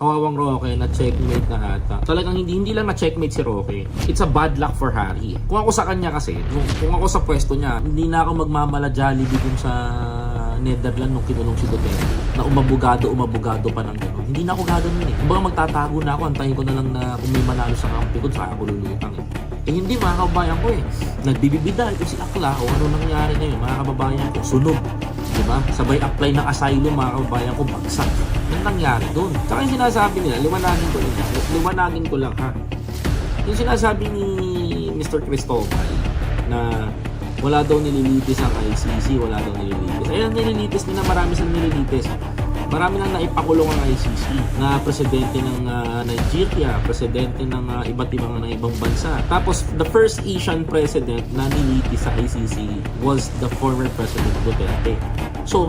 Kawawang Roque na checkmate na ata. Talagang hindi hindi lang na checkmate si Roque. It's a bad luck for Harry. Kung ako sa kanya kasi, kung, ako sa pwesto niya, hindi na ako magmamala Jollibee dun sa Netherlands nung kinulong si Duterte na umabugado, umabugado pa ng gano'n. Hindi na ako gagawin eh. Kumbaga magtatago na ako, antayin ko na lang na kung may manalo sa kampi ko, saka ako lulutang eh. Eh hindi mga kababayan ko eh. Nagbibibida ito si Akla o ano nangyari ngayon mga kababayan ko. Sunog. Diba? Sabay apply ng asylum mga kababayan ko, bagsak. Yan nangyari doon. Tsaka yung sinasabi nila, liwanagin ko lang. Liwanagin ko lang ha. Yung sinasabi ni Mr. Cristobal na wala daw nililitis ang ICC, wala daw nililitis. Ayun, nililitis nila, marami silang nililitis. Marami nang naipakulong ang ICC na presidente ng ah, Nigeria, presidente ng ah, iba't ibang ng ibang bansa. Tapos the first Asian president na nilitis sa ICC was the former President Duterte. So,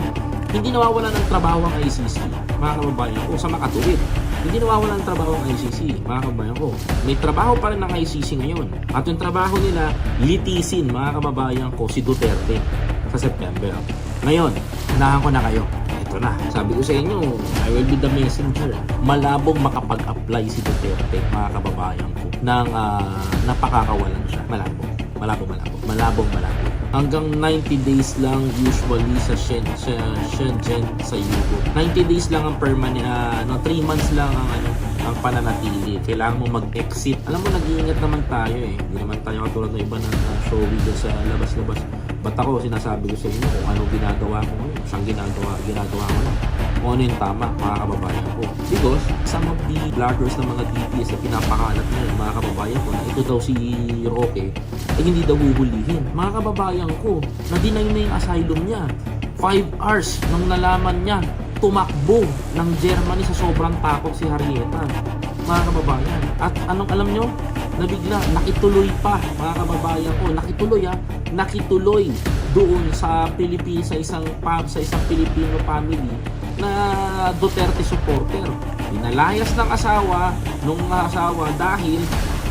hindi nawawala ng trabaho ang ICC, mga kababayan ko, sa makatuwid. Hindi nawawala ng trabaho ang ICC, mga kababayan ko. May trabaho pa rin ang ICC ngayon. At yung trabaho nila, litisin, mga kababayan ko, si Duterte sa September. Ngayon, unahan ko na kayo. Ito na. Sabi ko sa inyo, I will be the messenger. Malabong makapag-apply si Duterte, mga kababayan ko, ng ah, napakakawalan siya. Malabo. Malabo, malabo. Malabong, malabo. Hanggang 90 days lang usually sa Shen, sa Shenzhen sa Europe. 90 days lang ang permanent, ah, no, 3 months lang ang ano, ang pananatili. Kailangan mo mag-exit. Alam mo, nag-iingat naman tayo eh. Hindi naman tayo katulad ng iba na uh, showy sa labas-labas. Ba't ako sinasabi ko sa inyo kung ano ginagawa ko ngayon? Siyang ginagawa, ginagawa ko na. Kung ano yung tama, mga kababayan ko. Because some of the vloggers ng mga DPS na pinapakalat nila, mga kababayan ko, na ito daw si Roque, ay hindi daw huhulihin. Mga kababayan ko, na-deny na yung asylum niya. 5 hours nang nalaman niya, tumakbo ng Germany sa sobrang takot si Harrieta. Mga kababayan. At anong alam nyo? Nabigla, nakituloy pa, mga kababayan ko. Nakituloy ha, nakituloy doon sa Pilipinas, sa isang pub, sa isang Filipino family na Duterte supporter. Pinalayas ng asawa, nung asawa dahil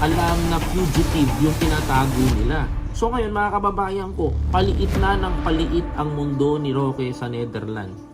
alam na fugitive yung tinatago nila. So ngayon mga kababayan ko, paliit na ng paliit ang mundo ni Roque sa Netherlands.